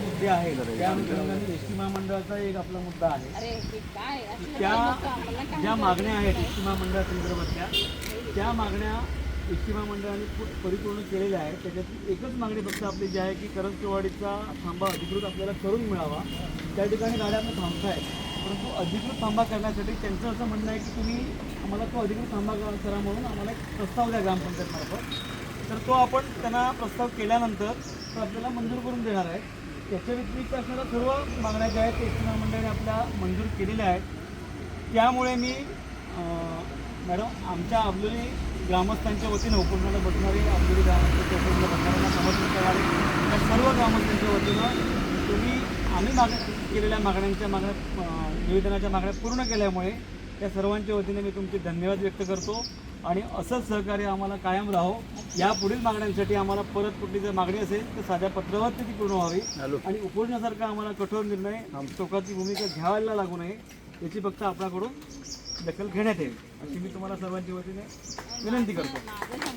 मुद्दे आहेत. त्या अनुषंगाने एस टी महामंडळाचा एक आपला मुद्दा आहे. हे त्या ज्या मागण्या आहेत एस टी महामंडळासंदर्भातल्या त्या मागण्या एस टी महामंडळाने परिपूर्ण केलेल्या आहेत. त्याच्यात एकच मागणी फक्त आपली जी आहे की करंजवाडीचा थांबा अधिकृत आपल्याला करून मिळावा. त्या ठिकाणी गाड्या आपल्या थांबतायत. परंतु अधिकृत थांबा करण्यासाठी त्यांचं असं म्हणणं आहे की तुम्ही आम्हाला तो अधिकृत थांबा करा म्हणून आम्हाला एक प्रस्ताव द्या ग्रामपंचायतमार्फत. तर तो आपण त्यांना प्रस्ताव केल्यानंतर तो आपल्याला मंजूर करून देणार आहे. त्याच्या व्यतिरिक्त असणाऱ्या सर्व मागण्या ज्या आहेत एस टी महामंडळाने आपल्या मंजूर केलेल्या आहेत. त्यामुळे मी मॅडम आमच्या अबलोली ग्रामस्थांच्या वतीनं उपक्रमाला बसणारे अबलोली ग्रामस्थांच्या बसणाऱ्यांना समर्थन करणारे त्या सर्व ग्रामस्थांच्या वतीनं तुम्ही आम्ही माग केलेल्या मागण्यांच्या मागण्या निवेदनाच्या मागण्या पूर्ण केल्यामुळे त्या सर्वांच्या वतीने मी तुमचे धन्यवाद व्यक्त करतो. आणि असंच सहकार्य आम्हाला कायम राहो. या पुढील मागण्यांसाठी आम्हाला परत कुठली जर मागणी असेल तर साध्या पत्रावरती ती पूर्ण व्हावी. आणि उपोषणासारखा आम्हाला कठोर निर्णय टोकाची भूमिका घ्यायला लागू नये याची फक्त आपल्याकडून दखल घेण्यात येईल. अशी मी तुम्हाला सर्वांच्या वतीने विनंती करतो.